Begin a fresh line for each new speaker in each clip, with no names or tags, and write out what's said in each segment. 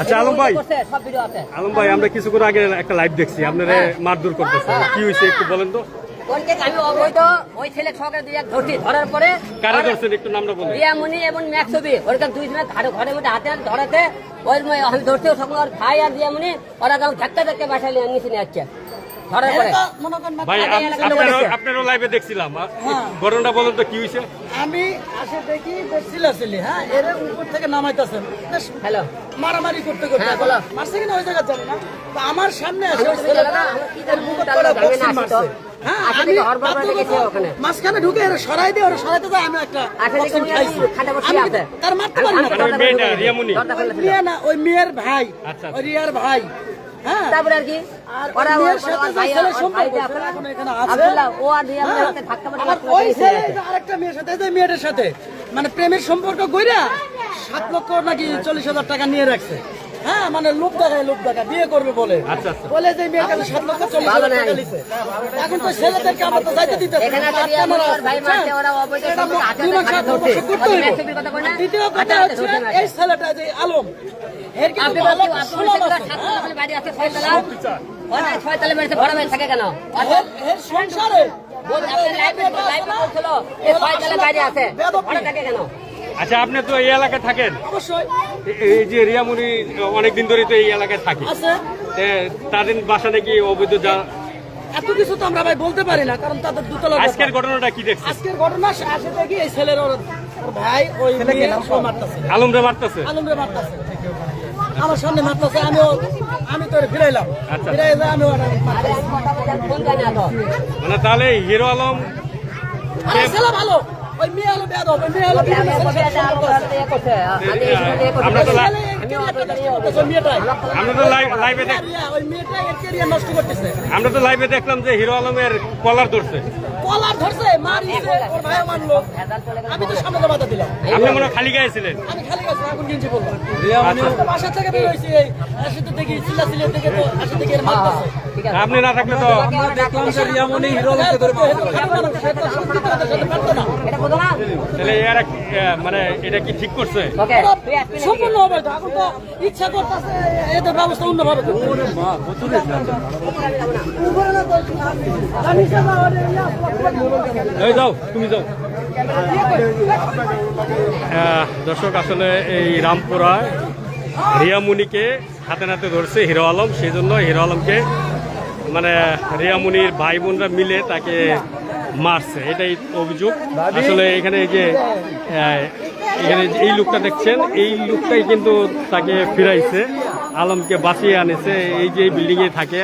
আচ্ছা আলম ভাই। আলম ভাই আমরা কিছুক্ষণ আগে একটা লাইভ দেখছি। আপনারা মারধর করতেছে। কি হয়েছে একটু বলেন তো?
আমি অবৈধ ওই ছেলে দুই এক ধরছি ধরার পরে
কারা ধরছেন? একটু নামটা বলেন।
রিয়ামণি এবং ম্যাক্সবি ওরকম দুই জনের ঘরের মধ্যে হাতে ধরাতে ওই আমি ধরছি ওর ভাই আর রিয়ামণি। ওরা ধাক্কা ধাক্কা বাসায় নিয়ে নিচে নিয়ে যাচ্ছে ধরার পরে
ভাই
আগে
আপ-
এলাকার
আপনারও
লোক আছে।
আপনারও লাইভে দেখছিলাম। ঘটনাটা বলেন তো কি হয়েছে
আমি আসে দেখি ছিলি হ্যাঁ এর উপর থেকে নামাইতেছেন।
হ্যালো।
মারামারি করতে করতে।
হ্যাঁ,
মারছে কিনা ওই জায়গা জানি না। আমার সামনে
আসি।
হ্যাঁ। মাঝখানে ঢুকে এরা সরাই দিয়ে ওরা সরাইতে যায় আমি একটা। তার মারতে পারি না।
ওই
মেয়ের ভাই
আচ্ছা,
ওই রিয়ার ভাই। হ্যাঁ
তারপরে আর কি? ওরা ওর- ভাই ও আর
হ্যাঁ।
ধাক্কা
ওই ছেলে আরেকটা মেয়ের সাথে যে মেয়েটার সাথে মানে প্রেমের সম্পর্ক গইরা সাত লক্ষ নাকি চল্লিশ হাজার টাকা নিয়ে রাখছে। হ্যাঁ মানে লোক দেখায় লোক দেখা বিয়ে করবে বলে।
আচ্ছা, আচ্ছা।
বলে যে মেয়েটা সাত লক্ষ চল্লিশ টাকা নিছে। এখন তো ছেলেদেরকে আমরা তো যাইতে দিতে
কই না?
দ্বিতীয় কথা হচ্ছে এই ছেলেটা যে আলম এর কিন্তু ভালো সুনাম আছে, হ্যাঁ?
বাড়ি থাকে কেন?
এর- সংসারে?
আচ্ছা আপনি তো এই এলাকায় থাকেন।
অবশ্যই।
এই যে রিয়ামণি অনেকদিন ধরে তো এই এলাকায় থাকে। তাদের বাসা নাকি অবৈধ যা
এত কিছু তো আমরা ভাই বলতে পারি না কারণ তাদের দুতলা
আজকের ঘটনাটা কি দেখছেন?
আজকের ঘটনা আসে দেখি এই ছেলের ভাই ওই মেয়ে মারতাছে।
আলমরে মারতেছে?
আলমরে মারতাছে। আমার সামনে মারতাছে আমিও আমি তো ওরে ফিরাইলাম।
আচ্ছা।
ফিরাই যা আমি।
আমি।
মানে তাহলে হিরো আলম
আরে ছেলে ভালো। ওই মেয়ে হলো বেদ ওই মেয়ে হলো করতেছে।
আমরা তো লাইভে দেখলাম যে হিরো আলমের কলার ধরছে।
কলার ধরছে মারিছে ওর ভাই মারলো আমি তো সামনে বাধা দিলাম
আপনি মনে খালি গায়ে ছিলেন
আমি খালি গেছি এখন গেঞ্জি বলব
আচ্ছা।
আমি তো বাসা থেকে বের এই আসিতে দেখি চিল্লা চিল্লা থেকে তো দেখি এর মারতেছে
আছে।
আপনি না থাকলে তো
আমরা দেখলাম যে রিয়ামণি হিরো এটা বলো না?
তাহলে এরা মানে এটা কি ঠিক করছে
সম্পূর্ণ হবে তো এখন তো ইচ্ছা করতেছে এদের ব্যবস্থা অন্যভাবে করতে।
এই যাও, তুমি যাও। দর্শক, আসলে এই রামপুরায় রিয়ামুনিকে হাতে নাতে ধরছে হিরো আলম, সেই জন্য হিরো আলমকে মানে রিয়ামুনির ভাই বোনরা মিলে তাকে মারছে। এটাই অভিযোগ। আসলে এখানে যে এখানে এই লোকটা দেখছেন, এই লোকটাই কিন্তু তাকে ফিরাইছে। আলমকে বাঁচিয়ে আনেছে এই যে বিল্ডিং এ থাকে।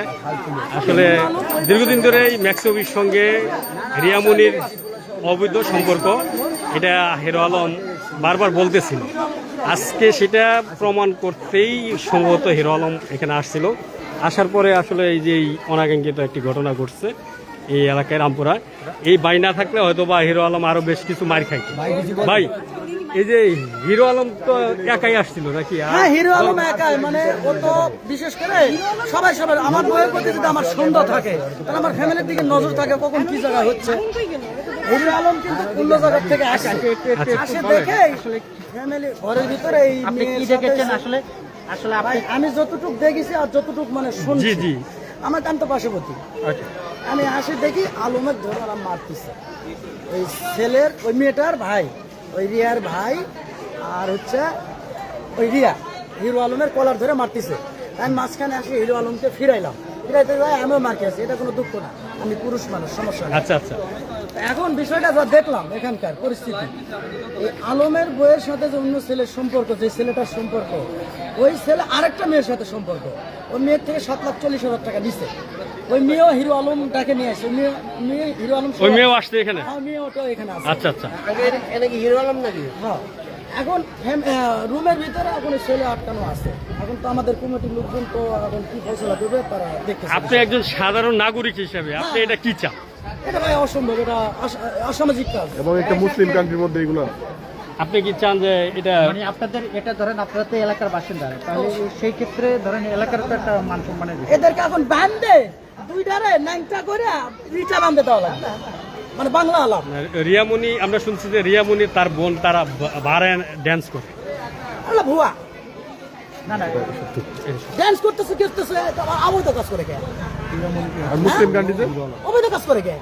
আসলে দীর্ঘদিন ধরে এই ম্যাক্সবির সঙ্গে রিয়ামুনির অবৈধ সম্পর্ক এটা হিরো আলম বারবার বলতেছিল। আজকে সেটা প্রমাণ করতেই সম্ভবত হিরো আলম এখানে আসছিল। আসার পরে আসলে এই যে এই অনাকাঙ্ক্ষিত একটি ঘটনা ঘটছে এই এলাকায় রামপুরা এই বাই না থাকলে হয়তো বা হিরো আলম আরও বেশ কিছু মার খাইতো। ভাই এই যে হিরো আলম তো একাই আসছিল নাকি?
হ্যাঁ হিরো আলম একাই মানে ও তো বিশেষ করে সবাই সবাই আমার বইয়ের প্রতি যদি আমার সন্দেহ থাকে তাহলে আমার ফ্যামিলির দিকে নজর থাকে কখন কি জায়গা হচ্ছে। হিরো আলম কিন্তু অন্য জায়গা থেকে আসে। আসে দেখে ফ্যামিলি ঘরের ভিতরে এই
আপনি কি দেখেছেন আসলে? আসলে
ভাই, আমি যতটুক দেখেছি আর যতটুক মানে শুনছি
জি। জি
আমার কান তো পার্শ্ববর্তী।
আচ্ছা।
আমি আসে দেখি আলমের ধরে ওরা মারতেছে। ওই ছেলের ওই মেয়েটার ভাই। ওই রিয়ার ভাই আর হচ্ছে ওই রিয়া হিরো আলমের কলার ধরে মারতেছে। আমি মাঝখানে আসে হিরো আলমকে ফিরাইলাম। ফিরাইতে ভাই, আমিও মারকে আছি এটা কোনো দুঃখ না। আমি পুরুষ মানুষ সমস্যা
আচ্ছা আচ্ছা।
এখন বিষয়টা যা দেখলাম এখানকার পরিস্থিতি এই আলমের বইয়ের সাথে যে অন্য ছেলের সম্পর্ক যে ছেলেটার সম্পর্ক ওই ছেলে আরেকটা মেয়ের সাথে সম্পর্ক। ওই মেয়ের থেকে সাত লাখ চল্লিশ হাজার টাকা দিছে ওই মেয়েও হিরো আলম তাকে নিয়ে আসে। মেয়ে মেয়ে হিরো আলম
ওই মেয়েও আসছে এখানে?
হ্যাঁ মেয়ে ওটাও এখানে আছে।
আচ্ছা আচ্ছা।
হ্যাঁ। এখন রুমের ভিতরে এখন ছেলে আটকানো আছে। এখন তো আমাদের কমিটির লোকজন তো এখন কি ফসলা দেবে তারা
আপনি একজন সাধারণ নাগরিক হিসেবে আপনি এটা কি চান?
এটা ভাই অসম্ভব এটা অসামাজিক কাজ।
এবং একটা মুসলিম কান্ট্রির মধ্যে এগুলো?
আপনি কি চান যে এটা
মানে আপনাদের এটা ধরেন আপনারা তো এলাকার বাসিন্দা তাহলে সেই ক্ষেত্রে ধরেন এলাকার তো একটা মান সম্মানের
এদেরকে এখন বান্ধে দুইটারে নাইনটা করে রিটা বান্ধে দেওয়া লাগবে। মানে বাংলা আলাপ।
রিয়ামণি আমরা শুনছি যে রিয়ামণি তার বোন তারা বারে ড্যান্স করে।
আল্লাহ ভুয়া।
না না।
ড্যান্স করতেছে করতেছে আবার অবৈধ কাজ করে কে?
মুসলিম কান্ট্রিতে
অবৈধ কাজ করে কে?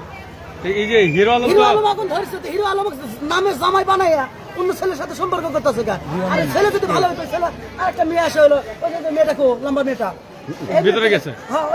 এই যে হিরো আলম
হিরো
তো
আলম এখন ধরেছে হিরো আলম নামে জামাই বানাইয়া অন্য ছেলের সাথে সম্পর্ক করতেছে কে? আরে ছেলে যদি ভালো হতো ছেলে আরেকটা মেয়ে আসে হলো ওই যে মেয়েটা কো লম্বা মেয়েটা।
ভিতরে গেছে?
হ্যাঁ